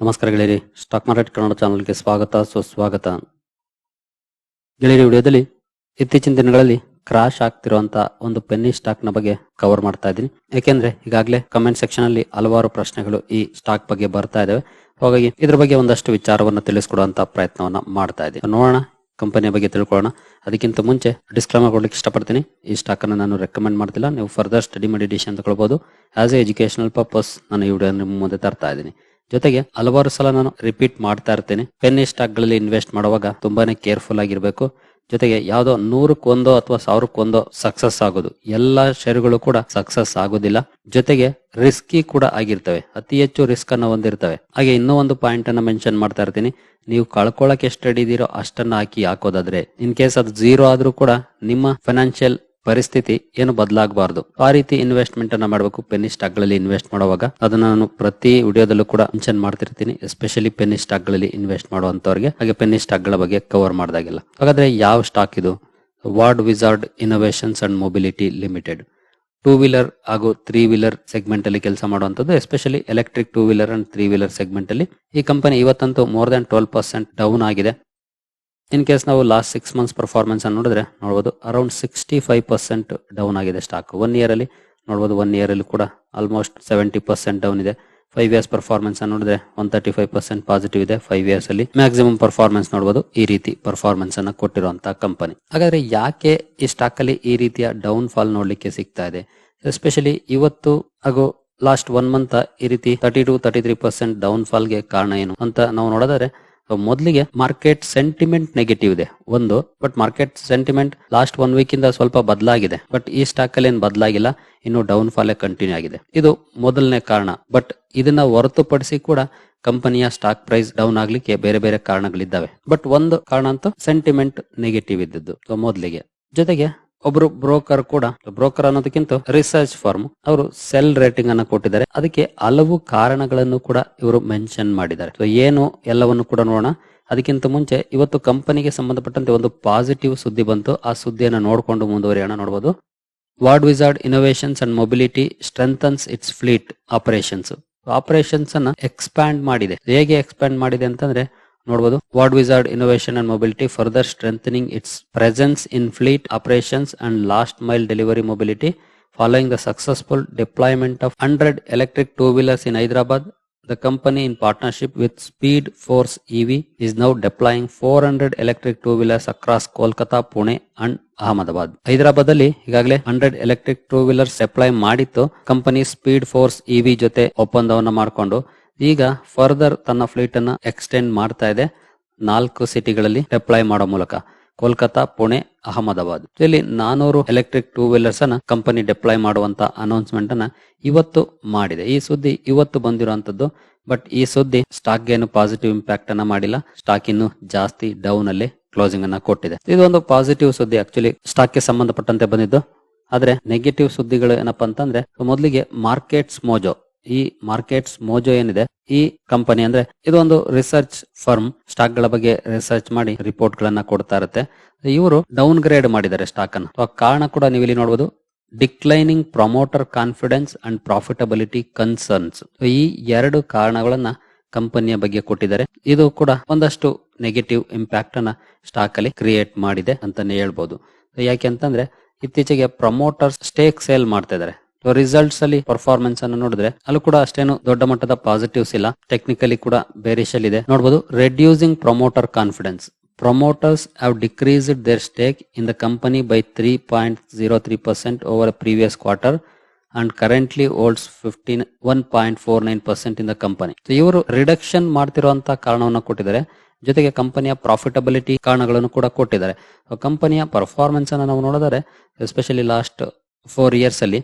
ನಮಸ್ಕಾರ ಗೆಳೆಯರಿ, stock market Kannada ಚಾನಲ್ಗೆ ಸ್ವಾಗತ, ಸುಸ್ವಾಗತ. ಗೆಳೆಯರಿ ವಿಡಿಯೋದಲ್ಲಿ ಇತ್ತೀಚಿನ ದಿನಗಳಲ್ಲಿ ಕ್ರಾಶ್ ಆಗ್ತಿರುವಂತಹ ಒಂದು ಪೆನ್ನಿ ಸ್ಟಾಕ್ನ ಬಗ್ಗೆ ಕವರ್ ಮಾಡ್ತಾ ಇದ್ದೀನಿ. ಯಾಕೆಂದ್ರೆ ಈಗಾಗಲೇ ಕಮೆಂಟ್ ಸೆಕ್ಷನ್ ಅಲ್ಲಿ ಹಲವಾರು ಪ್ರಶ್ನೆಗಳು ಈ ಸ್ಟಾಕ್ ಬಗ್ಗೆ ಬರ್ತಾ ಇದಾವೆ. ಹಾಗಾಗಿ ಇದ್ರ ಬಗ್ಗೆ ಒಂದಷ್ಟು ವಿಚಾರವನ್ನು ತಿಳಿಸ್ಕೊಡುವಂತ ಪ್ರಯತ್ನವನ್ನ ಮಾಡ್ತಾ ಇದ್ದೀನಿ. ನೋಡೋಣ ಕಂಪನಿಯ ಬಗ್ಗೆ ತಿಳ್ಕೊಳ್ಳೋಣ. ಅದಕ್ಕಿಂತ ಮುಂಚೆ ಡಿಸ್ಕ್ಲೈಮರ್ ಕೊಡ್ಲಿಕ್ಕೆ ಇಷ್ಟಪಡ್ತೀನಿ. ಈ ಸ್ಟಾಕ್ ಅನ್ನು ನಾನು ರೆಕಮೆಂಡ್ ಮಾಡ್ತಿಲ್ಲ. ನೀವು ಫರ್ದರ್ ಸ್ಟಡಿ ಮಾಡಿ ಡಿಸಿಷನ್ ತಗೊಳ್ಬಹುದು ಆಸ್ ಎ ಎಜುಕೇಶನಲ್ ಪರ್ಪಸ್ ನಾನು ಈ ವಿಡಿಯೋ ನಿಮ್ಮ ಮುಂದೆ ತರ್ತಾ ಇದ್ದೀನಿ. ಜೊತೆಗೆ ಹಲವಾರು ಸಲ ನಾನು ರಿಪೀಟ್ ಮಾಡ್ತಾ ಇರ್ತೇನೆ. ಪೆನ್ನಿ ಸ್ಟಾಕ್ಗಳಲ್ಲಿ ಇನ್ವೆಸ್ಟ್ ಮಾಡುವಾಗ ತುಂಬಾನೇ ಕೇರ್ಫುಲ್ ಆಗಿರ್ಬೇಕು. ಜೊತೆಗೆ ಯಾವ್ದೋ ನೂರಕ್ಕೊಂದೋ ಅಥವಾ ಸಾವಿರಕ್ಕೊಂದೋ ಸಕ್ಸಸ್ ಆಗೋದು. ಎಲ್ಲಾ ಶೇರುಗಳು ಕೂಡ ಸಕ್ಸಸ್ ಆಗೋದಿಲ್ಲ. ಜೊತೆಗೆ ರಿಸ್ಕಿ ಕೂಡ ಆಗಿರ್ತವೆ. ಅತಿ ಹೆಚ್ಚು ರಿಸ್ಕ್ ಅನ್ನ ಹೊಂದಿರ್ತವೆ. ಹಾಗೆ ಇನ್ನೂ ಒಂದು ಪಾಯಿಂಟ್ ಅನ್ನ ಮೆನ್ಷನ್ ಮಾಡ್ತಾ ಇರ್ತೀನಿ. ನೀವು ಕಳ್ಕೊಳಕ್ ಎಷ್ಟು ಹಿಡಿದಿರೋ ಅಷ್ಟನ್ನ ಹಾಕಿ ಹಾಕೋದಾದ್ರೆ ಇನ್ ಕೇಸ್ ಅದು ಜೀರೋ ಆದ್ರೂ ಕೂಡ ನಿಮ್ಮ ಫೈನಾನ್ಷಿಯಲ್ ಪರಿಸ್ಥಿತಿ ಏನು ಬದಲಾಗಬಾರದು. ಆ ರೀತಿ ಇನ್ವೆಸ್ಟ್ಮೆಂಟ್ ಅನ್ನ ಮಾಡಬೇಕು. ಪೆನ್ನಿ ಸ್ಟಾಕ್ಗಳಲ್ಲಿ ಇನ್ವೆಸ್ಟ್ ಮಾಡುವಾಗ ಅದನ್ನ ನಾನು ಪ್ರತಿ ವಿಡಿಯೋದಲ್ಲೂ ಕೂಡ ಮೆನ್ಷನ್ ಮಾಡ್ತಿರ್ತೀನಿ. ಎಸ್ಪೆಷಲಿ ಪೆನ್ನಿ ಸ್ಟಾಕ್ಗಳಲ್ಲಿ ಇನ್ವೆಸ್ಟ್ ಮಾಡುವಂತವ್ರಿಗೆ ಹಾಗೆ ಪೆನ್ನಿ ಸ್ಟಾಕ್ಗಳ ಬಗ್ಗೆ ಕವರ್ ಮಾಡಿದಾಗಿಲ್ಲ. ಹಾಗಾದ್ರೆ ಯಾವ ಸ್ಟಾಕ್ ಇದು? Ward Wizard Innovations and Mobility Limited two wheeler ಹಾಗೂ ತ್ರೀ ವೀಲರ್ ಸೆಗ್ಮೆಂಟ್ ಅಲ್ಲಿ ಕೆಲಸ ಮಾಡುವಂತದ್ದು especially electric two wheeler and three wheeler segment ಅಲ್ಲಿ ಈ company ಇವತ್ತಂತೂ more than twelve percent down ಆಗಿದೆ. ಇನ್ ಕೇಸ್ ನಾವು ಲಾಸ್ಟ್ ಸಿಕ್ಸ್ ಮಂತ್ಸ್ ಪರ್ಫಾರ್ಮೆನ್ಸ್ ಅನ್ನು ನೋಡಿದ್ರೆ ನೋಡಬಹುದು around sixty five percent down ಆಗಿದೆ ಸ್ಟಾಕ್ ಒನ್ ಇಯರ್ ಅಲ್ಲಿ ನೋಡಬಹುದು ಒನ್ ಇಯರ್ ಅಲ್ಲಿ ಕೂಡ ಆಲ್ಮೋಸ್ಟ್ ಸೆವೆಂಟಿ ಪರ್ಸೆಂಟ್ ಡೌನ್ ಇದೆ. ಫೈವ್ ಇಯರ್ಸ್ ಪರ್ಫಾರ್ಮೆನ್ಸ್ ಅನ್ನು ನೋಡಿದ್ರೆ one thirty five percent positive ಇದೆ ಫೈವ್ ಇಯರ್ಸ್ ಅಲ್ಲಿ. ಮ್ಯಾಕ್ಸಿಮಮ್ ಪರ್ಫಾರ್ಮೆನ್ಸ್ ನೋಡಬಹುದು ಈ ರೀತಿ ಪರ್ಫಾರ್ಮೆನ್ಸ್ ಅನ್ನು ಕೊಟ್ಟಿರುವಂತಹ ಕಂಪನಿ ಹಾಗಾದ್ರೆ ಯಾಕೆ ಈ ಸ್ಟಾಕ್ ಅಲ್ಲಿ ಈ ರೀತಿಯ ಡೌನ್ ಫಾಲ್ ನೋಡ್ಲಿಕ್ಕೆ ಸಿಗ್ತಾ ಇದೆ? ಎಸ್ಪೆಷಲಿ ಇವತ್ತು ಹಾಗೂ ಲಾಸ್ಟ್ ಒನ್ ಮಂತ್ ಈ ರೀತಿ thirty two thirty three percent down ಫಾಲ್ಗೆ ಕಾರಣ ಏನು? ಅಂತ ನಾವು ನೋಡೋದಾದ್ರೆ So, ಮೊದಲಿಗೆ ಮಾರ್ಕೆಟ್ ಸೆಂಟಿಮೆಂಟ್ ನೆಗೆಟಿವ್ ಇದೆ. ಒಂದು but market sentiment last one week ಇಂದ ಸ್ವಲ್ಪ ಬದಲಾಗಿದೆ. ಬಟ್ ಈ ಸ್ಟಾಕ್ ಅಲ್ಲಿ ಏನು ಬದಲಾಗಿಲ್ಲ, ಇನ್ನು ಡೌನ್ ಫಾಲ್ ಕಂಟಿನ್ಯೂ ಆಗಿದೆ. ಇದು ಮೊದಲನೇ ಕಾರಣ. ಬಟ್ ಇದನ್ನ ಹೊರತುಪಡಿಸಿ ಕೂಡ ಕಂಪನಿಯ ಸ್ಟಾಕ್ ಪ್ರೈಸ್ ಡೌನ್ ಆಗ್ಲಿಕ್ಕೆ ಬೇರೆ ಬೇರೆ ಕಾರಣಗಳಿದ್ದಾವೆ. ಬಟ್ ಒಂದು ಕಾರಣ ಅಂತೂ ಸೆಂಟಿಮೆಂಟ್ ನೆಗೆಟಿವ್ ಇದ್ದದ್ದು. ಮೊದಲಿಗೆ. ಜೊತೆಗೆ ಒಬ್ರು ಬ್ರೋಕರ್ ಕೂಡ. ಬ್ರೋಕರ್ ಅನ್ನೋದಕ್ಕಿಂತ ರಿಸರ್ಚ್ ಫಾರ್ಮ್ ಅವರು ಸೆಲ್ ರೇಟಿಂಗ್ ಅನ್ನ ಕೊಟ್ಟಿದ್ದಾರೆ. ಅದಕ್ಕೆ ಹಲವು ಕಾರಣಗಳನ್ನು ಕೂಡ ಇವರು ಮೆನ್ಷನ್ ಮಾಡಿದ್ದಾರೆ. ಏನು ಎಲ್ಲವನ್ನು ಕೂಡ ನೋಡೋಣ. ಅದಕ್ಕಿಂತ ಮುಂಚೆ ಇವತ್ತು ಕಂಪನಿಗೆ ಸಂಬಂಧಪಟ್ಟಂತೆ ಒಂದು ಪಾಸಿಟಿವ್ ಸುದ್ದಿ ಬಂತು. ಆ ಸುದ್ದಿಯನ್ನು ನೋಡಿಕೊಂಡು ಮುಂದುವರಿಯೋಣ. ನೋಡಬಹುದು Ward Wizard Innovations and Mobility strengthens its fleet operations operations ಅನ್ನ ಎಕ್ಸ್ಪ್ಯಾಂಡ್ ಮಾಡಿದೆ. ಹೇಗೆ ಎಕ್ಸ್ಪ್ಯಾಂಡ್ ಮಾಡಿದೆ ಅಂತಂದ್ರೆ ನೋಡಬಹುದು Ward Wizard Innovation and Mobility further strengthening its presence in fleet operations and last mile delivery mobility following the successful deployment of hundred electric two wheelers in Hyderabad The company, in partnership with Speed Force EV, is now four 400 electric two wheelers across Kolkata, Pune and Ahmedabad Hyderabad ಅಲ್ಲಿ ಈಗಾಗಲೇ hundred electric two wheelers apply ಮಾಡಿತ್ತು company speed force EV ಜೊತೆ ಒಪ್ಪಂದವನ್ನ ಮಾಡಿಕೊಂಡು ಈಗ further ತನ್ನ fleet ಅನ್ನ extend ಮಾಡ್ತಾ ಇದೆ. ನಾಲ್ಕು ಸಿಟಿಗಳಲ್ಲಿ ಡಿಪ್ಲಾಯ್ ಮಾಡೋ ಮೂಲಕ. ಕೋಲ್ಕತಾ, ಪುಣೆ, ಅಹಮದಾಬಾದ್. ಇಲ್ಲಿ ನಾನೂರು ಎಲೆಕ್ಟ್ರಿಕ್ ಟೂ ವೀಲರ್ಸ್ ಅನ್ನ ಕಂಪನಿ ಡಿಪ್ಲಾಯ್ ಮಾಡುವಂತ ಅನೌನ್ಸ್ಮೆಂಟ್ ಅನ್ನ ಇವತ್ತು ಮಾಡಿದೆ. ಈ ಸುದ್ದಿ ಇವತ್ತು ಬಂದಿರುವಂತದ್ದು ಬಟ್ ಈ ಸುದ್ದಿ ಸ್ಟಾಕ್ ಏನು ಪಾಸಿಟಿವ್ ಇಂಪ್ಯಾಕ್ಟ್ ಅನ್ನ ಮಾಡಿಲ್ಲ. ಸ್ಟಾಕ್ ಇನ್ನು ಜಾಸ್ತಿ ಡೌನ್ ಅಲ್ಲಿ ಕ್ಲೋಸಿಂಗ್ ಅನ್ನ ಕೊಟ್ಟಿದೆ. ಇದು ಒಂದು ಪಾಸಿಟಿವ್ ಸುದ್ದಿ ಆಕ್ಚುಲಿ ಸ್ಟಾಕ್ಗೆ ಸಂಬಂಧಪಟ್ಟಂತೆ ಬಂದಿದ್ದು. ಆದ್ರೆ ನೆಗೆಟಿವ್ ಸುದ್ದಿಗಳು ಏನಪ್ಪಾ ಅಂತಂದ್ರೆ, ಮೊದಲಿಗೆ ಮಾರ್ಕೆಟ್ಸ್ ಮೋಜೋ ಈ ಮಾರ್ಕೆಟ್ಸ್ ಮೋಜೋ ಏನಿದೆ, ಈ ಕಂಪನಿ ಅಂದ್ರೆ ಇದು ಒಂದು ರಿಸರ್ಚ್ ಫರ್ಮ್. ಸ್ಟಾಕ್ಗಳ ಬಗ್ಗೆ ರಿಸರ್ಚ್ ಮಾಡಿ ರಿಪೋರ್ಟ್ ಗಳನ್ನ ಕೊಡ್ತಾ ಇರುತ್ತೆ. ಇವರು ಡೌನ್ ಗ್ರೇಡ್ ಮಾಡಿದ್ದಾರೆ ಸ್ಟಾಕ್ ಅನ್ನು ಕಾರಣ ಕೂಡ ನೀವು ಇಲ್ಲಿ ನೋಡಬಹುದು declining promoter confidence and profitability concerns. ಈ ಎರಡು ಕಾರಣಗಳನ್ನ ಕಂಪನಿಯ ಬಗ್ಗೆ ಕೊಟ್ಟಿದ್ದಾರೆ. ಇದು ಕೂಡ ಒಂದಷ್ಟು ನೆಗೆಟಿವ್ ಇಂಪ್ಯಾಕ್ಟ್ ಅನ್ನ ಸ್ಟಾಕ್ ಅಲ್ಲಿ ಕ್ರಿಯೇಟ್ ಮಾಡಿದೆ ಅಂತಾನೆ ಹೇಳ್ಬೋದು. ಯಾಕೆ ಅಂತಂದ್ರೆ, ಇತ್ತೀಚೆಗೆ ಪ್ರಮೋಟರ್ಸ್ ಸ್ಟೇಕ್ ಸೇಲ್ ಮಾಡ್ತಾ ಇದಾರೆ ರಿಸಲ್ಟ್ಸ್ ಅಲ್ಲಿ ಪರ್ಫಾರ್ಮೆನ್ಸ್ ಅನ್ನು ನೋಡಿದ್ರೆ ಅಲ್ಲೂ ಕೂಡ ಅಷ್ಟೇನು ದೊಡ್ಡ ಮಟ್ಟದ ಪಾಸಿಟಿವ್ಸ್ ಇಲ್ಲ. ಟೆಕ್ನಿಕಲಿ ಕೂಡ ಬೇರಿಷಲ್ ಇದೆ. ನೋಡಬಹುದು reducing promoter confidence promoters have decreased their stake in the company by three point zero three percent over previous quarter and currently holds fifteen one point four nine percent in the company ಇವರು reduction ಮಾಡ್ತಿರುವಂತಹ ಕಾರಣವನ್ನು ಕೊಟ್ಟಿದ್ದಾರೆ. ಜೊತೆಗೆ ಕಂಪನಿಯ profitability ಕಾರಣಗಳನ್ನು ಕೂಡ ಕೊಟ್ಟಿದ್ದಾರೆ. ಕಂಪನಿಯ ಪರ್ಫಾರ್ಮೆನ್ಸ್ ಅನ್ನು ನಾವು ನೋಡಿದರೆ ಎಸ್ಪೆಷಲಿ ಲಾಸ್ಟ್ ಫೋರ್ ಇಯರ್ಸ್ ಅಲ್ಲಿ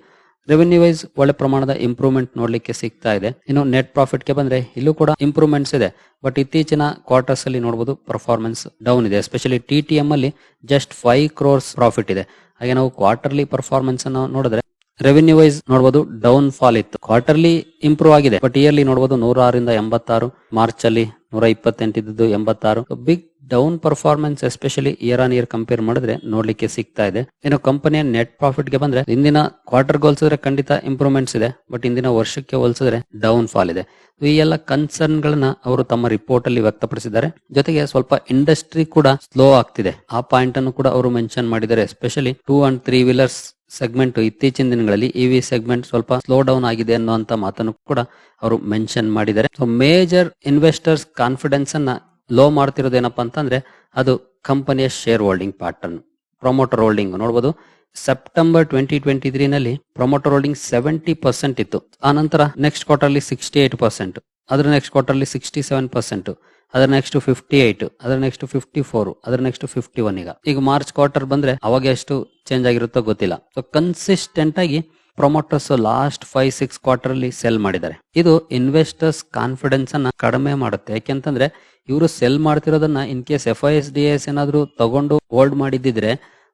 ರೆವೆನ್ಯೂ ವೈಸ್ ಒಳ್ಳೆ ಪ್ರಮಾಣದ ಇಂಪ್ರೂವ್ಮೆಂಟ್ ನೋಡ್ಲಿಕ್ಕೆ ಸಿಗ್ತಾ ಇದೆ. ಇನ್ನು ನೆಟ್ ಪ್ರಾಫಿಟ್ಗೆ ಬಂದ್ರೆ ಇಲ್ಲೂ ಕೂಡ ಇಂಪ್ರೂವ್ಮೆಂಟ್ಸ್ ಇದೆ. ಬಟ್ ಇತ್ತೀಚಿನ ಕ್ವಾರ್ಟರ್ಸ್ ಅಲ್ಲಿ ನೋಡಬಹುದು ಪರ್ಫಾರ್ಮೆನ್ಸ್ ಡೌನ್ ಇದೆ. ಎಸ್ಪೆಷಲಿ ಟಿ ಅಲ್ಲಿ ಜಸ್ಟ್ ಫೈವ್ ಕ್ರೋರ್ಸ್ ಪ್ರಾಫಿಟ್ ಇದೆ. ಹಾಗೆ ನಾವು ಕ್ವಾರ್ಟರ್ಲಿ ಪರ್ಫಾರ್ಮೆನ್ಸ್ ಅನ್ನು ನೋಡಿದ್ರೆ ರೆವೆನ್ಯೂ ವೈಸ್ ನೋಡಬಹುದು ಡೌನ್ ಫಾಲ್ ಇತ್ತು. ಕ್ವಾರ್ಟರ್ಲಿ ಇಂಪ್ರೂವ್ ಆಗಿದೆ. ಬಟ್ ಇಯರ್ಲಿ ನೋಡಬಹುದು ನೂರ ಆರರಿಂದ ಎಂಬತ್ತಾರು. ಮಾರ್ಚ್ ಅಲ್ಲಿ ನೂರ ಇಪ್ಪತ್ತೆಂಟು ಇದ್ದದ್ದು ಎಂಬತ್ತಾರು big down performance especially year on year compare ಮಾಡಿದ್ರೆ ನೋಡ್ಲಿಕ್ಕೆ ಸಿಗ್ತಾ ಇದೆ. ಇನ್ನು ಕಂಪನಿಯ ನೆಟ್ ಪ್ರಾಫಿಟ್ಗೆ ಬಂದ್ರೆ ಇಂದಿನ ಕ್ವಾರ್ಟರ್ ಹೋಲಿಸಿದ್ರೆ ಖಂಡಿತ ಇಂಪ್ರೂವ್ಮೆಂಟ್ಸ್ ಇದೆ ಬಟ್ ಇಂದಿನ ವರ್ಷಕ್ಕೆ ಹೋಲಿಸಿದ್ರೆ ಡೌನ್ ಫಾಲ್ ಇದೆ ಈ ಎಲ್ಲ ಕನ್ಸರ್ನ್ ಗಳನ್ನ ಅವರು ತಮ್ಮ ರಿಪೋರ್ಟ್ ಅಲ್ಲಿ ವ್ಯಕ್ತಪಡಿಸಿದ್ದಾರೆ. ಜೊತೆಗೆ ಸ್ವಲ್ಪ ಇಂಡಸ್ಟ್ರಿ ಕೂಡ ಸ್ಲೋ ಆಗ್ತಿದೆ. ಆ ಪಾಯಿಂಟ್ ಅನ್ನು ಕೂಡ ಅವರು ಮೆನ್ಷನ್ ಮಾಡಿದ್ದಾರೆ. Especially two and three wheelers segment ಇತ್ತೀಚಿನ ದಿನಗಳಲ್ಲಿ ಇವಿ ಸೆಗ್ಮೆಂಟ್ ಸ್ವಲ್ಪ ಸ್ಲೋ ಡೌನ್ ಆಗಿದೆ ಅನ್ನುವಂತ ಮಾತನ್ನು ಕೂಡ ಅವರು ಮೆನ್ಷನ್ ಮಾಡಿದ್ದಾರೆ. ಮೇಜರ್ ಇನ್ವೆಸ್ಟರ್ಸ್ ಕಾನ್ಫಿಡೆನ್ಸ್ ಅನ್ನ ಲೋ ಮಾಡ್ತಿರೋದು ಏನಪ್ಪಾ ಅಂತಂದ್ರೆ ಅದು ಕಂಪನಿಯ share holding pattern promoter holding ನೋಡಬಹುದು ಸೆಪ್ಟೆಂಬರ್ ಟ್ವೆಂಟಿ ಟ್ವೆಂಟಿ ತ್ರೀ ನಲ್ಲಿ ಪ್ರೊಮೋಟರ್ ಹೋಲ್ಡಿಂಗ್ ಸೆವೆಂಟಿ ಪರ್ಸೆಂಟ್ ಇತ್ತು. ಆ ನಂತರ next quarterly sixty eight percent ಅದರ next quarterly sixty seven percent ಅದರ ನೆಕ್ಸ್ಟ್ ಫಿಫ್ಟಿ ಏಟ್ ಅದರ ನೆಕ್ಸ್ಟ್ ಫಿಫ್ಟಿ ಫೋರ್ ಅದರ ನೆಕ್ಸ್ಟ್ ಫಿಫ್ಟಿ ಒನ್ ಈಗ. ಈಗ ಮಾರ್ಚ್ ಕ್ವಾರ್ಟರ್ ಬಂದ್ರೆ ಅವಾಗ ಎಷ್ಟು ಚೇಂಜ್ ಆಗಿರುತ್ತೋ ಗೊತ್ತಿಲ್ಲ. ಸೊ ಕನ್ಸಿಸ್ಟೆಂಟ್ ಆಗಿ promoters last five six quarter ಅಲ್ಲಿ ಸೆಲ್ ಮಾಡಿದ್ದಾರೆ. ಇದು ಇನ್ವೆಸ್ಟರ್ಸ್ ಕಾನ್ಫಿಡೆನ್ಸ್ ಅನ್ನ ಕಡಿಮೆ ಮಾಡುತ್ತೆ. ಯಾಕೆಂತಂದ್ರೆ ಇವರು sell ಮಾಡ್ತಿರೋದನ್ನ in case F I S D S ಏನಾದ್ರು ತಗೊಂಡು ಹೋಲ್ಡ್ ಮಾಡಿದಿದ್ರೆ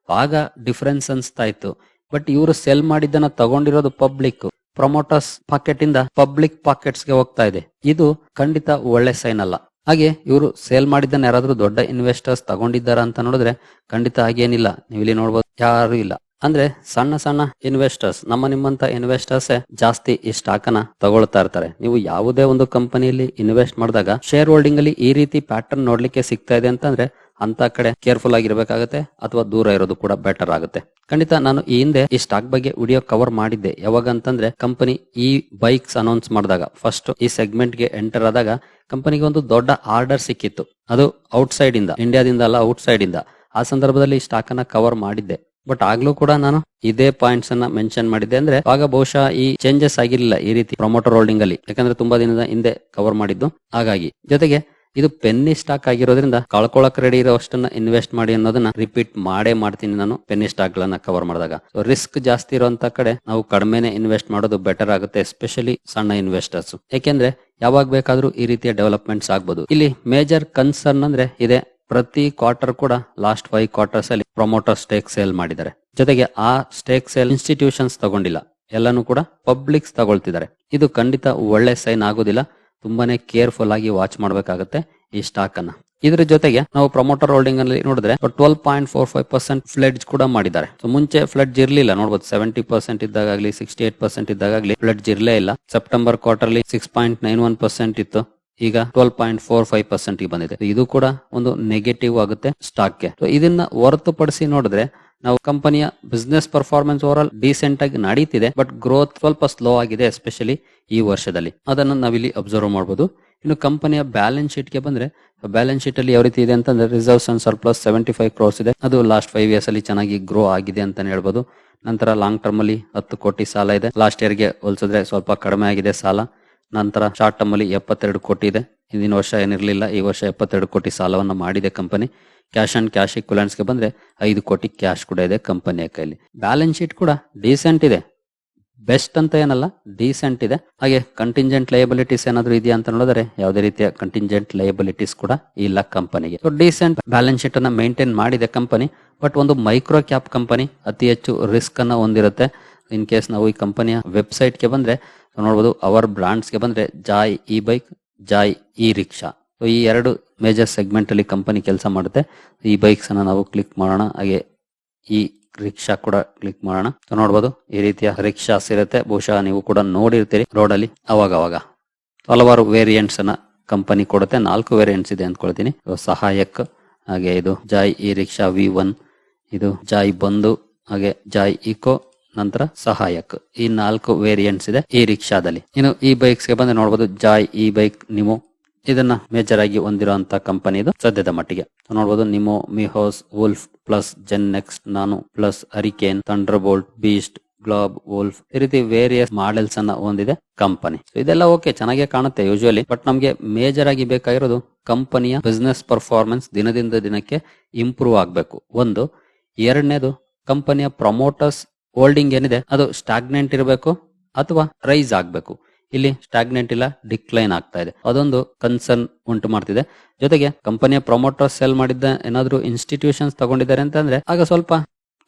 ಆಗ ಡಿಫರೆನ್ಸ್ ಅನ್ಸ್ತಾ ಇತ್ತು. ಬಟ್ ಇವರು ಸೆಲ್ ಮಾಡಿದ್ದನ್ನ ತಗೊಂಡಿರೋದು ಪಬ್ಲಿಕ್ ಪ್ರೊಮೋಟರ್ಸ್ ಪಾಕೆಟ್ ಇಂದ ಪಬ್ಲಿಕ್ ಪಾಕೆಟ್ಸ್ಗೆ ಹೋಗ್ತಾ ಇದೆ. ಇದು ಖಂಡಿತ ಒಳ್ಳೆ ಸೈನ್ ಅಲ್ಲ. ಹಾಗೆ ಇವರು ಸೇಲ್ ಮಾಡಿದ್ದನ್ನ ಯಾರಾದ್ರೂ ದೊಡ್ಡ ಇನ್ವೆಸ್ಟರ್ಸ್ ತಗೊಂಡಿದ್ದಾರಾ ಅಂತ ನೋಡಿದ್ರೆ ಖಂಡಿತ ಹಾಗೇನಿಲ್ಲ. ನೀವು ಇಲ್ಲಿ ನೋಡ್ಬೋದು ಯಾರು ಇಲ್ಲ. ಅಂದ್ರೆ ಸಣ್ಣ ಸಣ್ಣ ಇನ್ವೆಸ್ಟರ್ಸ್ ನಮ್ಮ ನಿಮ್ಮಂತ ಇನ್ವೆಸ್ಟರ್ಸ್ ಜಾಸ್ತಿ ಈ ಸ್ಟಾಕ್ ಅನ್ನ ತಗೊಳ್ತಾ ಇರ್ತಾರೆ. ನೀವು ಯಾವುದೇ ಒಂದು ಕಂಪನಿಯಲ್ಲಿ ಇನ್ವೆಸ್ಟ್ ಮಾಡಿದಾಗ ಶೇರ್ ಹೋಲ್ಡಿಂಗ್ ಅಲ್ಲಿ ಈ ರೀತಿ ಪ್ಯಾಟರ್ನ್ ನೋಡ್ಲಿಕ್ಕೆ ಸಿಗ್ತಾ ಇದೆ ಅಂತಂದ್ರೆ ಅಂತ ಕಡೆ ಕೇರ್ಫುಲ್ ಆಗಿರ್ಬೇಕಾಗತ್ತೆ ಅಥವಾ ದೂರ ಇರೋದು ಕೂಡ ಬೆಟರ್ ಆಗುತ್ತೆ. ಖಂಡಿತ ನಾನು ಈ ಹಿಂದೆ ಈ ಸ್ಟಾಕ್ ಬಗ್ಗೆ ವಿಡಿಯೋ ಕವರ್ ಮಾಡಿದ್ದೆ. ಯಾವಾಗ ಅಂತಂದ್ರೆ ಕಂಪನಿ ಈ ಬೈಕ್ಸ್ ಅನೌನ್ಸ್ ಮಾಡಿದಾಗ ಫಸ್ಟ್ ಈ ಸೆಗ್ಮೆಂಟ್ಗೆ ಎಂಟರ್ ಆದಾಗ ಕಂಪನಿಗೆ ಒಂದು ದೊಡ್ಡ ಆರ್ಡರ್ ಸಿಕ್ಕಿತ್ತು. ಅದು ಔಟ್ ಸೈಡ್ ಇಂದ ಇಂಡಿಯಾದಿಂದ ಅಲ್ಲ ಔಟ್ ಸೈಡ್ ಇಂದ. ಆ ಸಂದರ್ಭದಲ್ಲಿ ಈ ಸ್ಟಾಕ್ ಅನ್ನ ಕವರ್ ಮಾಡಿದ್ದೆ. ಬಟ್ ಆಗ್ಲೂ ಕೂಡ ನಾನು ಇದೇ ಪಾಯಿಂಟ್ಸ್ ಅನ್ನ ಮೆನ್ಷನ್ ಮಾಡಿದ್ದೆ ಅಂದ್ರೆ ಆಗ ಬಹುಶಃ ಈ ಚೇಂಜಸ್ ಆಗಿರ್ಲಿಲ್ಲ ಈ ರೀತಿ ಪ್ರೊಮೋಟರ್ ಹೋಲ್ಡಿಂಗ್ ಅಲ್ಲಿ. ಯಾಕಂದ್ರೆ ತುಂಬಾ ದಿನದ ಹಿಂದೆ ಕವರ್ ಮಾಡಿದ್ದು. ಹಾಗಾಗಿ ಜೊತೆಗೆ ಇದು ಪೆನ್ನಿ ಸ್ಟಾಕ್ ಆಗಿರೋದ್ರಿಂದ ಕಳ್ಕೊಳಕ್ ರೆಡಿ ಇರೋ ಅಷ್ಟನ್ನ ಇನ್ವೆಸ್ಟ್ ಮಾಡಿ ಅನ್ನೋದನ್ನ ರಿಪೀಟ್ ಮಾಡೇ ಮಾಡ್ತೀನಿ ನಾನು ಪೆನ್ನಿ ಸ್ಟಾಕ್ ಗಳನ್ನ ಕವರ್ ಮಾಡಿದಾಗ ರಿಸ್ಕ್ ಜಾಸ್ತಿ ಇರುವಂತ ಕಡೆ ನಾವು ಕಡಿಮೆನೆ ಇನ್ವೆಸ್ಟ್ ಮಾಡೋದು ಬೆಟರ್ ಆಗುತ್ತೆ ಎಸ್ಪೆಷಲಿ ಸಣ್ಣ ಇನ್ವೆಸ್ಟರ್ಸ್ ಯಾಕೆಂದ್ರೆ ಯಾವಾಗ ಬೇಕಾದ್ರೂ ಈ ರೀತಿಯ ಡೆವಲಪ್ಮೆಂಟ್ಸ್ ಆಗ್ಬೋದು. ಇಲ್ಲಿ ಮೇಜರ್ ಕನ್ಸರ್ನ್ ಅಂದ್ರೆ ಇದೆ ಪ್ರತಿ ಕ್ವಾರ್ಟರ್ ಕೂಡ ಲಾಸ್ಟ್ ಫೈವ್ ಕ್ವಾರ್ಟರ್ಸ್ ಅಲ್ಲಿ ಪ್ರೊಮೋಟರ್ ಸ್ಟೇಕ್ ಸೇಲ್ ಮಾಡಿದ್ದಾರೆ. ಜೊತೆಗೆ ಆ ಸ್ಟೇಕ್ ಸೇಲ್ ಇನ್ಸ್ಟಿಟ್ಯೂಷನ್ಸ್ ತಗೊಂಡಿಲ್ಲ. ಎಲ್ಲಾನು ಕೂಡ ಪಬ್ಲಿಕ್ಸ್ ತಗೊಳ್ತಿದ್ದಾರೆ. ಇದು ಖಂಡಿತ ಒಳ್ಳೆ ಸೈನ್ ಆಗೋದಿಲ್ಲ. ತುಂಬಾನೇ ಕೇರ್ಫುಲ್ ಆಗಿ ವಾಚ್ ಮಾಡಬೇಕಾಗುತ್ತೆ ಈ ಸ್ಟಾಕ್ ಅನ್ನ. ಇದ್ರ ಜೊತೆಗೆ ನಾವು ಪ್ರೊಮೋಟರ್ ಹೋಲ್ಡಿಂಗ್ ಅಲ್ಲಿ ನೋಡಿದ್ರೆ twelve point four five percent pledge ಕೂಡ ಮಾಡಿದ್ದಾರೆ. ಮುಂಚೆ ಫ್ಲಡ್ಜ್ ಇರಲಿಲ್ಲ. ನೋಡಬಹುದು ಸೆವೆಂಟಿ ಪರ್ಸೆಂಟ್ ಇದ್ದಾಗಲಿ ಸಿಕ್ಸ್ಟಿ ಏಟ್ ಪರ್ಸೆಂಟ್ ಇದ್ದಾಗಲಿ ಫ್ಲಡ್ಜ್ ಇರ್ಲೇ ಇಲ್ಲ. September quarterly six point nine one percent ಇತ್ತು. ಈಗ twelve point four five percent ಬಂದಿದೆ. ಇದು ಕೂಡ ಒಂದು ನೆಗೆಟಿವ್ ಆಗುತ್ತೆ ಸ್ಟಾಕ್ಗೆ So, ಇದನ್ನ ಹೊರತುಪಡಿಸಿ ನೋಡಿದ್ರೆ, ನಾವು ಕಂಪನಿಯ business performance over all decent ಆಗಿ ನಡೀತಿದೆ ಬಟ್ ಗ್ರೋತ್ ಸ್ವಲ್ಪ ಸ್ಲೋ ಆಗಿದೆ ಎಸ್ಪೆಷಲಿ ಈ ವರ್ಷದಲ್ಲಿ. ಅದನ್ನು ನಾವಿಲ್ಲಿ ಅಬ್ಸರ್ವ್ ಮಾಡಬಹುದು ಇನ್ನು ಕಂಪನಿಯ ಬ್ಯಾಲೆನ್ಸ್ ಶೀಟ್ಗೆ ಬಂದ್ರೆ ಬ್ಯಾಲೆನ್ಸ್ ಶೀಟ್ ಅಲ್ಲಿ ಯಾವ ರೀತಿ ಇದೆ ಅಂತಂದ್ರೆ reserves and surplus seventy five crores ಇದೆ. ಅದು ಲಾಸ್ಟ್ ಫೈವ್ ಇಯರ್ಸ್ ಅಲ್ಲಿ ಚೆನ್ನಾಗಿ ಗ್ರೋ ಆಗಿದೆ ಅಂತ ಹೇಳ್ಬೋದು. ನಂತರ ಲಾಂಗ್ ಟರ್ಮ್ ಅಲ್ಲಿ ಹತ್ತು ಕೋಟಿ ಸಾಲ ಇದೆ. ಲಾಸ್ಟ್ ಇಯರ್ಗೆ ಹೋಲಿಸಿದ್ರೆ ಸ್ವಲ್ಪ ಕಡಿಮೆ ಆಗಿದೆ ಸಾಲ. ನಂತರ ಶಾರ್ಟ್ ಟರ್ಮ್ ಅಲ್ಲಿ ಎಪ್ಪತ್ತೆರಡು ಕೋಟಿ ಇದೆ. ಹಿಂದಿನ ವರ್ಷ ಏನಿರಲಿಲ್ಲ, ಈ ವರ್ಷ ಎಪ್ಪತ್ತೆರಡು ಕೋಟಿ ಸಾಲವನ್ನು ಮಾಡಿದೆ ಕಂಪನಿ ಕ್ಯಾಶ್ ಅಂಡ್ ಕ್ಯಾಶ್ ಇಕ್ವಲೆಂಟ್ಸ್ಗೆ ಬಂದ್ರೆ ಐದು ಕೋಟಿ ಕ್ಯಾಶ್ ಕೂಡ ಇದೆ ಕಂಪನಿಯ ಕೈಲಿ. ಬ್ಯಾಲೆನ್ಸ್ ಶೀಟ್ ಕೂಡ ಡೀಸೆಂಟ್ ಇದೆ. ಬೆಸ್ಟ್ ಅಂತ ಏನಲ್ಲ ಡೀಸೆಂಟ್ ಇದೆ. ಹಾಗೆ ಕಂಟಿಂಜೆಂಟ್ ಲಯಬಿಲಿಟೀಸ್ ಏನಾದರೂ ಇದೆಯಾ ಅಂತ ನೋಡಿದ್ರೆ ಯಾವುದೇ ರೀತಿಯ ಕಂಟಿಂಜೆಂಟ್ ಲಯಬಿಲಿಟೀಸ್ ಕೂಡ ಇಲ್ಲ ಕಂಪನಿಗೆ ಸೊ ಡೀಸೆಂಟ್ ಬ್ಯಾಲೆನ್ಸ್ ಶೀಟ್ ಅನ್ನ ಮೇಂಟೈನ್ ಮಾಡಿದೆ ಕಂಪನಿ ಬಟ್ ಒಂದು ಮೈಕ್ರೋ ಕ್ಯಾಪ್ ಕಂಪನಿ ಅತಿ ಹೆಚ್ಚು ರಿಸ್ಕ್ ಅನ್ನ ಹೊಂದಿರುತ್ತೆ. ಇನ್ ಕೇಸ್ ನಾವು ಈ ಕಂಪನಿಯ ವೆಬ್ಸೈಟ್ಗೆ ಬಂದ್ರೆ ನೋಡಬಹುದು ಅವರ್ ಬ್ರಾಂಡ್ಸ್ಗೆ ಬಂದ್ರೆ Joy e bike Joy e rickshaw ಈ ಎರಡು ಮೇಜರ್ ಸೆಗ್ಮೆಂಟ್ ಅಲ್ಲಿ ಕಂಪನಿ ಕೆಲಸ ಮಾಡುತ್ತೆ. ಈ ಬೈಕ್ಸ್ ಅನ್ನ ನಾವು ಕ್ಲಿಕ್ ಮಾಡೋಣ. ಹಾಗೆ ಈ ರಿಕ್ಷಾ ಕೂಡ ಕ್ಲಿಕ್ ಮಾಡೋಣ. ನೋಡಬಹುದು ಈ ರೀತಿಯ ರಿಕ್ಷಾಸ್ ಇರುತ್ತೆ. ಬಹುಶಃ ನೀವು ಕೂಡ ನೋಡಿರ್ತೀರಿ ರೋಡ್ ಅಲ್ಲಿ ಅವಾಗ ಅವಾಗ ಹಲವಾರು ವೇರಿಯಂಟ್ಸ್ ಅನ್ನ ಕಂಪನಿ ಕೊಡುತ್ತೆ. ನಾಲ್ಕು ವೇರಿಯಂಟ್ಸ್ ಇದೆ ಅಂದ್ಕೊಳ್ತೀನಿ. ಸಹಾಯಕ್, ಹಾಗೆ ಇದು Joy e rickshaw V one, ಇದು ಜಾಯ್ ಬಂದು, ಹಾಗೆ ಜಾಯ್ ಇಕೋ ನಂತರ ಸಹಾಯಕ್. ಈ ನಾಲ್ಕು ವೇರಿಯಂಟ್ಸ್ ಇದೆ ಈ ರಿಕ್ಷಾದಲ್ಲಿ. ಇನ್ನು ಈ ಬೈಕ್ಸ್ಗೆ ಬಂದ್ರೆ ನೋಡಬಹುದು ಜಾಯ್ ಈ ಬೈಕ್ ನಿಮೋ ಇದನ್ನ ಮೇಜರ್ ಆಗಿ ಹೊಂದಿರುವಂತಹ ಕಂಪನಿ ಇದು ಸದ್ಯದ ಮಟ್ಟಿಗೆ. ನೋಡಬಹುದು Nemo Mihos Wolf plus Gen Next Nanu plus Hurricane Thunderbolt Beast Glob Wolf ಈ ರೀತಿ ವೇರಿಯಸ್ ಮಾಡೆಲ್ಸ್ ಅನ್ನ ಹೊಂದಿದೆ ಕಂಪನಿ ಇದೆಲ್ಲ ಓಕೆ ಚೆನ್ನಾಗಿ ಕಾಣುತ್ತೆ ಯೂಶುವಲಿ ಬಟ್ ನಮ್ಗೆ ಮೇಜರ್ ಆಗಿ ಬೇಕಾಗಿರೋದು ಕಂಪನಿಯ ಬಿಸ್ನೆಸ್ ಪರ್ಫಾರ್ಮೆನ್ಸ್ ದಿನದಿಂದ ದಿನಕ್ಕೆ ಇಂಪ್ರೂವ್ ಆಗಬೇಕು. ಒಂದು, ಎರಡನೇದು ಕಂಪನಿಯ ಪ್ರಮೋಟರ್ಸ್ ಹೋಲ್ಡಿಂಗ್ ಏನಿದೆ? ಅದು ಸ್ಟಾಗ್ನೆಂಟ್ ಇರಬೇಕು ಅಥವಾ ರೈಸ್ ಆಗಬೇಕು. ಇಲ್ಲಿ ಸ್ಟಾಗ್ನೆಂಟ್ ಇಲ್ಲ ಡಿಕ್ಲೈನ್ ಆಗ್ತಾ ಇದೆ. ಅದೊಂದು ಕನ್ಸರ್ನ್ ಉಂಟು ಮಾಡ್ತಿದೆ. ಜೊತೆಗೆ ಕಂಪನಿಯ ಪ್ರೊಮೋಟರ್ ಸೆಲ್ ಮಾಡಿದ್ದ ಏನಾದ್ರು ಇನ್ಸ್ಟಿಟ್ಯೂಷನ್ಸ್ ತಗೊಂಡಿದ್ದಾರೆ ಅಂತಂದ್ರೆ ಆಗ ಸ್ವಲ್ಪ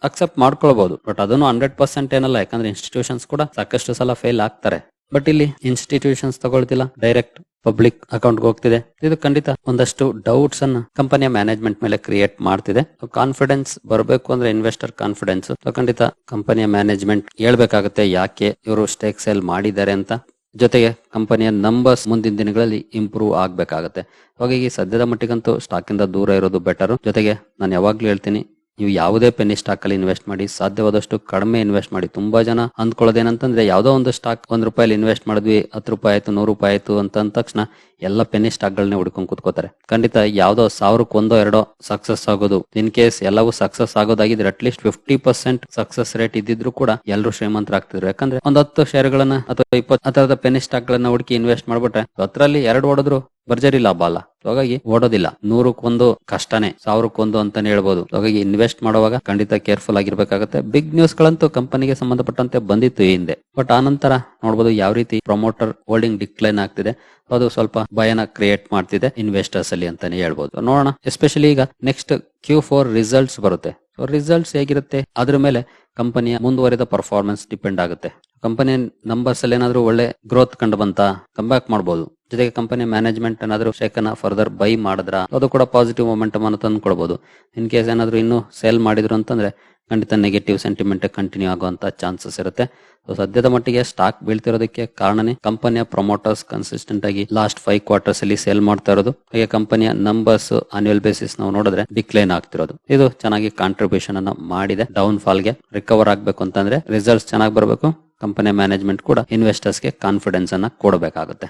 ಅಕ್ಸೆಪ್ಟ್ ಮಾಡ್ಕೊಳ್ಬಹುದು ಬಟ್ ಅದನ್ನು ಹಂಡ್ರೆಡ್ ಪರ್ಸೆಂಟ್ ಏನಲ್ಲ, ಯಾಕಂದ್ರೆ ಇನ್ಸ್ಟಿಟ್ಯೂಷನ್ಸ್ ಕೂಡ ಸಾಕಷ್ಟು ಸಲ ಫೇಲ್ ಆಗ್ತಾರೆ. ಬಟ್ ಇಲ್ಲಿ ಇನ್ಸ್ಟಿಟ್ಯೂಷನ್ಸ್ ತಗೊಳ್ತಿಲ್ಲ. ಡೈರೆಕ್ಟ್ ಪಬ್ಲಿಕ್ ಅಕೌಂಟ್ ಹೋಗ್ತಿದೆ. ಇದು ಖಂಡಿತ ಒಂದಷ್ಟು ಡೌಟ್ಸ್ ಅನ್ನ ಕಂಪನಿಯ ಮ್ಯಾನೇಜ್ಮೆಂಟ್ ಮೇಲೆ ಕ್ರಿಯೇಟ್ ಮಾಡ್ತಿದೆ. ಕಾನ್ಫಿಡೆನ್ಸ್ ಬರಬೇಕು ಅಂದ್ರೆ ಇನ್ವೆಸ್ಟರ್ ಕಾನ್ಫಿಡೆನ್ಸ್ ಖಂಡಿತ ಕಂಪನಿಯ ಮ್ಯಾನೇಜ್ಮೆಂಟ್ ಹೇಳ್ಬೇಕಾಗುತ್ತೆ ಯಾಕೆ ಇವರು ಸ್ಟೇಕ್ ಸೇಲ್ ಮಾಡಿದ್ದಾರೆ ಅಂತ. ಜೊತೆಗೆ ಕಂಪನಿಯ ನಂಬರ್ಸ್ ಮುಂದಿನ ದಿನಗಳಲ್ಲಿ ಇಂಪ್ರೂವ್ ಆಗ್ಬೇಕಾಗತ್ತೆ. ಹಾಗಾಗಿ ಸದ್ಯದ ಮಟ್ಟಿಗಂತೂ ಸ್ಟಾಕ್ ಇಂದ ದೂರ ಇರೋದು ಬೆಟರ್ ಜೊತೆಗೆ ನಾನು ಯಾವಾಗ್ಲೂ ಹೇಳ್ತೀನಿ ನೀವು ಯಾವುದೇ ಪೆನ್ನಿ ಸ್ಟಾಕ್ ಅಲ್ಲಿ ಇನ್ವೆಸ್ಟ್ ಮಾಡಿ, ಸಾಧ್ಯವಾದಷ್ಟು ಕಡಿಮೆ ಇನ್ವೆಸ್ಟ್ ಮಾಡಿ, ತುಂಬಾ ಜನ ಅಂದ್ಕೊಳ್ಳೋದೇನಂತಂದ್ರೆ ಯಾವುದೋ ಒಂದು ಸ್ಟಾಕ್ ಒಂದ್ ರೂಪಾಯಿ ಇನ್ವೆಸ್ಟ್ ಮಾಡಿದ್ವಿ, ಹತ್ತು ರೂಪಾಯಿ ಆಯ್ತು, ನೂರು ರೂಪಾಯಿ ಆಯ್ತು ಅಂತ ಅಂದ ತಕ್ಷಣ ಎಲ್ಲ ಪೆನ್ನಿ ಸ್ಟಾಕ್ ಗಳನ್ನ ಹುಡ್ಕೊಂಡ್ ಕುತ್ಕೋತಾರೆ. ಖಂಡಿತ ಯಾವ್ದೋ ಸಾವಿರಕ್ಕೆ ಒಂದೋ ಎರಡೋ ಸಕ್ಸಸ್ ಆಗೋದು. ಇನ್ ಕೇಸ್ ಎಲ್ಲವೂ success ಆಗೋದಾಗಿದ್ರೆ at least fifty percent success rate ಇದ್ದಿದ್ರು ಕೂಡ ಎಲ್ಲರೂ ಶ್ರೀಮಂತರಾಗ್ತಿದ್ರು. ಯಾಕಂದ್ರೆ ಒಂದ್ ಹತ್ತು ಶೇರ್ಗಳನ್ನ ಅಥವಾ ಇಪ್ಪತ್ತು ಆ ತರದ ಪೆನ್ನಿ ಸ್ಟಾಕ್ ಗಳನ್ನ ಹುಡುಕಿ ಇನ್ವೆಸ್ಟ್ ಮಾಡ್ಬಿಟ್ರೆ, ಹತ್ತರಲ್ಲಿ ಎರಡು ಹೊಡೆದ್ರು ಭರ್ಜರಿ ಲಾಭ ಅಲ್ಲ. ಹಾಗಾಗಿ ಓಡೋದಿಲ್ಲ. ನೂರಕ್ಕೊಂದು ಕಷ್ಟನೇ, ಸಾವಿರಕ್ಕೊಂದು ಅಂತಾನೆ ಹೇಳ್ಬೋದು. ಹಾಗಾಗಿ ಇನ್ವೆಸ್ಟ್ ಮಾಡುವಾಗ ಖಂಡಿತ ಕೇರ್ಫುಲ್ ಆಗಿರ್ಬೇಕಾಗುತ್ತೆ. ಬಿಗ್ ನ್ಯೂಸ್ ಗಳಂತೂ ಕಂಪನಿಗೆ ಸಂಬಂಧಪಟ್ಟಂತೆ ಬಂದಿತ್ತು ಈ ಹಿಂದೆ. ಬಟ್ ಆ ನಂತರ ನೋಡಬಹುದು ಯಾವ ರೀತಿ ಪ್ರಮೋಟರ್ ಹೋಲ್ಡಿಂಗ್ ಡಿಕ್ಲೈನ್ ಆಗ್ತಿದೆ. ಅದು ಸ್ವಲ್ಪ ಭಯನ ಕ್ರಿಯೇಟ್ ಮಾಡ್ತಿದೆ ಇನ್ವೆಸ್ಟರ್ಸ್ ಅಲ್ಲಿ ಅಂತಾನೆ ಹೇಳ್ಬೋದು. ನೋಡೋಣ. ಎಸ್ಪೆಷಲಿ ಈಗ ನೆಕ್ಸ್ಟ್ ಕ್ಯೂ ಫೋರ್ ರಿಸಲ್ಟ್ಸ್ ಬರುತ್ತೆ. ರಿಸಲ್ಟ್ಸ್ ಹೇಗಿರುತ್ತೆ? ಅದ್ರ ಮೇಲೆ ಕಂಪನಿಯ ಮುಂದುವರಿದ ಪರ್ಫಾರ್ಮೆನ್ಸ್ ಡಿಪೆಂಡ್ ಆಗುತ್ತೆ. ಕಂಪನಿಯ ನಂಬರ್ಸ್ ಅಲ್ಲಿ ಏನಾದ್ರೂ ಒಳ್ಳೆ ಗ್ರೋತ್ ಕಂಡು ಬಂತ? ಕಂಬ್ಯಾಕ್ ಮಾಡಬಹುದು ಜೊತೆಗೆ ಕಂಪನಿ ಮ್ಯಾನೇಜ್ಮೆಂಟ್ ಏನಾದ್ರು ಅನ್ನ ಫರ್ದರ್ ಬೈ ಮಾಡಿದ್ರ, ಅದು ಕೂಡ ಪಾಸಿಟಿವ್ ಮೊಮೆಂಟಮ್ ಅನ್ನು ತಂದು ಕೊಡಬಹುದು ಇನ್ ಕೇಸ್ ಏನಾದ್ರು ಇನ್ನು ಸೇಲ್ ಮಾಡಿದ್ರು ಅಂತಂದ್ರೆ, ಖಂಡಿತ ನೆಗೆಟಿವ್ ಸೆಂಟಿಮೆಂಟ್ ಕಂಟಿನ್ಯೂ ಆಗುವಂತ ಚಾನ್ಸಸ್ ಇರುತ್ತೆ. ಸದ್ಯದ ಮಟ್ಟಿಗೆ ಸ್ಟಾಕ್ ಬೀಳ್ತಿರೋದಕ್ಕೆ ಕಾರಣನೇ ಕಂಪನಿಯ ಪ್ರಮೋಟರ್ಸ್ ಕನ್ಸಿಸ್ಟೆಂಟ್ ಆಗಿ ಲಾಸ್ಟ್ ಫೈವ್ ಕ್ವಾರ್ಟರ್ಸ್ ಅಲ್ಲಿ ಸೇಲ್ ಮಾಡ್ತಾ ಇರೋದು. ಹಾಗೆ ಕಂಪನಿಯ ನಂಬರ್ಸ್ ಆನ್ಯುವಲ್ ಬೇಸಿಸ್ ನಾವು ನೋಡಿದ್ರೆ ಡಿಕ್ಲೈನ್ ಆಗ್ತಿರೋದು. ಇದು ಚೆನ್ನಾಗಿ ಕಾಂಟ್ರಿಬ್ಯೂಷನ್ ಅನ್ನ ಮಾಡಿದೆ. ಡೌನ್ ಫಾಲ್ಗೆ ರಿಕವರ್ ಆಗ್ಬೇಕು ಅಂತಂದ್ರೆ ರಿಸಲ್ಟ್ಸ್ ಚೆನ್ನಾಗಿ ಬರಬೇಕು. ಕಂಪನಿಯ ಮ್ಯಾನೇಜ್ಮೆಂಟ್ ಕೂಡ ಇನ್ವೆಸ್ಟರ್ಸ್ಗೆ ಕಾನ್ಫಿಡೆನ್ಸ್ ಅನ್ನ ಕೊಡಬೇಕಾಗುತ್ತೆ.